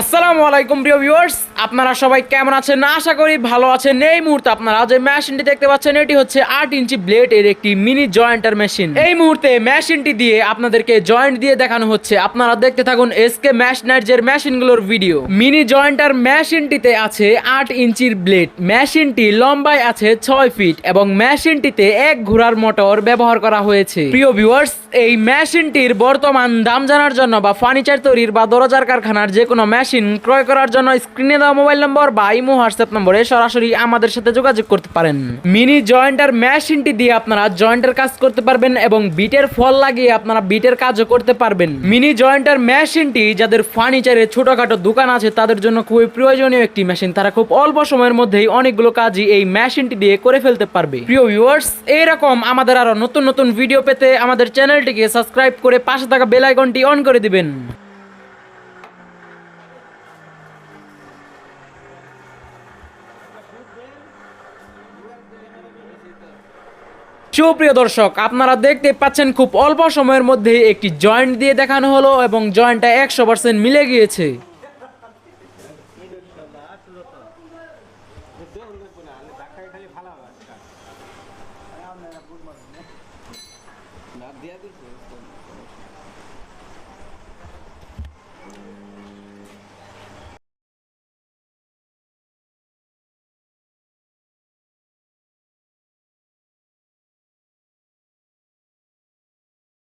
আসসালামু আলাইকুম, প্রিয় ভিউয়ার্স আপনারা সবাই কেমন আছেন? আশা করি ভালো আছেন। এই মুহূর্তে আপনারা যে মেশিনটি দেখতে পাচ্ছেন, এটি হচ্ছে আট ইঞ্চি ব্লেড এর একটি মিনি জয়েন্টার মেশিন এই মুহূর্তে মেশিনটি দিয়ে আপনাদেরকে জয়েন্ট দিয়ে দেখানো হচ্ছে। আপনারা দেখতে থাকুন এসকে ম্যাশনাইজের মেশিনগুলোর ভিডিও মিনি জয়েন্টার মেশিনটিতে আছে আট ইঞ্চির ব্লেড মেশিনটি লম্বায় আছে ছয় ফিট এবং মেশিনটিতে এক ঘোড়ার মোটর ব্যবহার করা হয়েছে। প্রিয় ভিউয়ার্স এই মেশিনটির বর্তমান দাম জানার জন্য বা ফার্নিচার তৈরির বা দরজার কারখানার যে কোনো মেশিন ক্রয় করার জন্য স্ক্রিনে দেওয়া মোবাইল নম্বর বা ইমো, হোয়াটসঅ্যাপ নম্বরে সরাসরি আমাদের সাথে যোগাযোগ করতে পারেন। মিনি জয়েন্টার মেশিনটি দিয়ে আপনারা জয়েন্টের কাজ করতে পারবেন এবং বিটের ফল লাগিয়ে আপনারা বিটের কাজও করতে পারবেন। মিনি জয়েন্টার মেশিনটি যাদের ফার্নিচারে ছোটখাটো দোকান আছে, তাদের জন্য খুবই প্রয়োজনীয় একটি মেশিন। তারা খুব অল্প সময়ের মধ্যেই অনেকগুলো কাজই এই মেশিনটি দিয়ে করে ফেলতে পারবে। প্রিয় ভিউয়ার্স এরকম আমাদের আরও নতুন নতুন ভিডিও পেতে আমাদের চ্যানেলটিকে সাবস্ক্রাইব করে পাশে থাকা বেল আইকনটি অন করে দিবেন। সুপ্রিয় দর্শক, আপনারা দেখতে পাচ্ছেন খুব অল্প সময়ের মধ্যে একটি জয়েন্ট দিয়ে দেখানো হলো এবং জয়েন্টটা একশো পার্সেন্ট মিলে গিয়েছে।